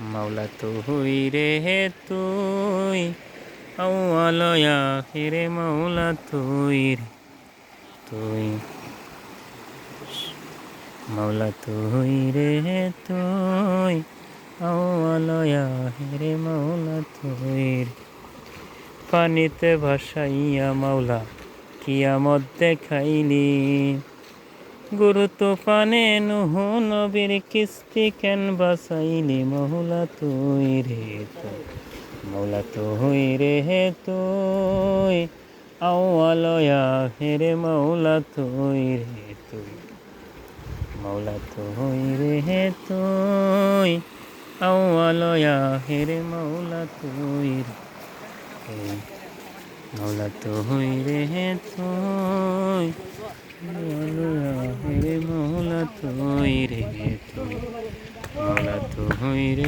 মাওলা তুই রে হে তুই আউয়ালয়া হেরে মাওলা তুই রে তুই। মাওলা তুই রে হে তুই আউয়ালয়া হেরে মাওলা তুই রে। পানিতে ভাসাইয়া মাওলা, কিয়ামত দেখাইলি। গুরু তুফানে নুহ নবীর কিস্তি কেন বাসাইলি মৌলা তুই রে তুই মৌলা তুই রে হে তুই আউয়ালয়া হেরে মৌলা তুই রে তুই মৌলা তুই রে হে তুই আউয়ালয়া হেরে মৌলা তুই রে মৌলা তুই রে হে তুই তুই রে তুই মৌলা তুই রে